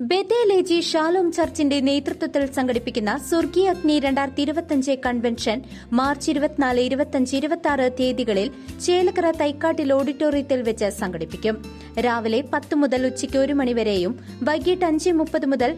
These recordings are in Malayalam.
ബെതേലേജി ഷാലോം ചർച്ചിന്റെ നേതൃത്വത്തിൽ സംഘടിപ്പിക്കുന്ന സ്വർഗീയ അഗ്നി രണ്ടായിരത്തി ഇരുപത്തിയഞ്ച് കൺവെൻഷൻ മാർച്ച് ഇരുപത്തിനാല് ഇരുപത്തിയഞ്ച് ഇരുപത്തി ആറ് തീയതികളിൽ ചേലക്കര തൈക്കാട്ടിൽ ഓഡിറ്റോറിയത്തിൽ വെച്ച് സംഘടിപ്പിക്കും. രാവിലെ പത്ത് മുതൽ ഉച്ചയ്ക്ക് ഒരു മണിവരെയും വൈകിട്ട് അഞ്ച് മുപ്പത് മുതൽ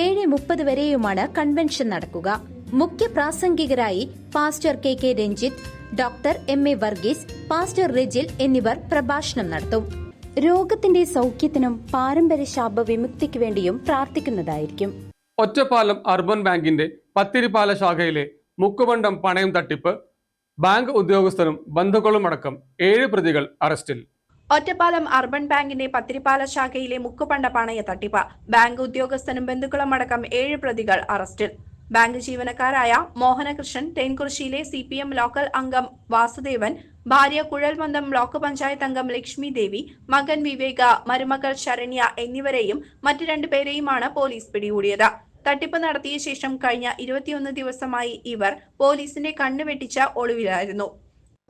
ഏഴ് മുപ്പത് വരെയുമാണ് കൺവെൻഷൻ നടക്കുക. മുഖ്യ പ്രാസംഗികരായി pastor K K Ranjith doctor M A Varghese pastor Rijil എന്നിവർ പ്രഭാഷണം നടത്തും. രോഗത്തിന്റെ സൗഖ്യത്തിനും പാരമ്പര്യ ശാപ വിമുക്തിക്ക് വേണ്ടിയും പ്രാർത്ഥിക്കുന്നതായിരിക്കും. ഒറ്റപ്പാലം അർബൻ ബാങ്കിന്റെ പത്തിരിപ്പാല ശാഖയിലെ മുക്കുബണ്ടം പണയം തട്ടിപ്പ് ബാങ്ക് ഉദ്യോഗസ്ഥരും ബന്ധുക്കളുമടക്കം ഏഴ് പ്രതികൾ അറസ്റ്റിൽ. ഒറ്റപ്പാലം അർബൻ ബാങ്കിന്റെ പത്തിരിപ്പാല ശാഖയിലെ മുക്കുപണ്ട പണയ തട്ടിപ്പ് ബാങ്ക് ഉദ്യോഗസ്ഥനും ബന്ധുക്കളും അടക്കം ഏഴ് പ്രതികൾ അറസ്റ്റിൽ. ബാങ്ക് ജീവനക്കാരായ മോഹനകൃഷ്ണൻ തേൻകുറിശ്ശിയിലെ സി പി എം ലോക്കൽ അംഗം വാസുദേവൻ ഭാര്യ കുഴൽമന്ദം ബ്ലോക്ക് പഞ്ചായത്ത് അംഗം ലക്ഷ്മി ദേവി മകൻ വിവേക മരുമകൾ ശരണ്യ എന്നിവരെയും മറ്റു രണ്ടുപേരെയുമാണ് പോലീസ് പിടികൂടിയത്. തട്ടിപ്പ് നടത്തിയ ശേഷം കഴിഞ്ഞ ഇരുപത്തിയൊന്ന് ദിവസമായി ഇവർ പോലീസിന്റെ കണ്ണുവെട്ടിച്ച ഒളിവിലായിരുന്നു.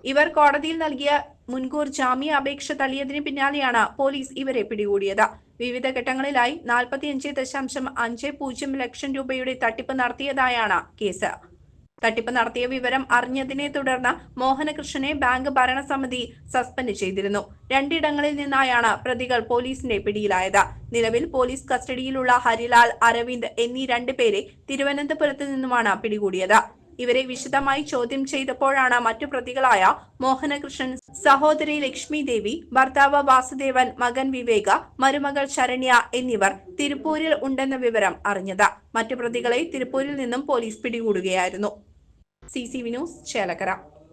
ഇവർ കോടതിയിൽ നൽകിയ മുൻകൂർ ജാമ്യ അപേക്ഷ തള്ളിയതിന് പിന്നാലെയാണ് പോലീസ് ഇവരെ പിടികൂടിയത്. വിവിധ ഘട്ടങ്ങളിലായി നാൽപ്പത്തിയഞ്ച് ദശാംശം അഞ്ച് പൂജ്യം ലക്ഷം രൂപയുടെ തട്ടിപ്പ് നടത്തിയതായാണ് കേസ്. തട്ടിപ്പ് നടത്തിയ വിവരം അറിഞ്ഞതിനെ തുടർന്ന് മോഹനകൃഷ്ണനെ ബാങ്ക് ഭരണസമിതി സസ്പെൻഡ് ചെയ്തിരുന്നു. രണ്ടിടങ്ങളിൽ നിന്നായാണ് പ്രതികൾ പോലീസിന്റെ പിടിയിലായത്. നിലവിൽ പോലീസ് കസ്റ്റഡിയിലുള്ള ഹരിലാൽ അരവിന്ദ് എന്നീ രണ്ടുപേരെ തിരുവനന്തപുരത്ത് നിന്നുമാണ് പിടികൂടിയത്. ഇവരെ വിശദമായി ചോദ്യം ചെയ്തപ്പോഴാണ് മറ്റു പ്രതികളായ മോഹനകൃഷ്ണൻ സഹോദരി ലക്ഷ്മി ദേവി ഭർത്താവ് വാസുദേവൻ മകൻ വിവേക മരുമകൾ ശരണ്യ എന്നിവർ തിരുപ്പൂരിൽ ഉണ്ടെന്ന വിവരം അറിഞ്ഞത്. മറ്റു പ്രതികളെ തിരുപ്പൂരിൽ നിന്നും police പിടികൂടുകയായിരുന്നു. C C V news Chelakkara.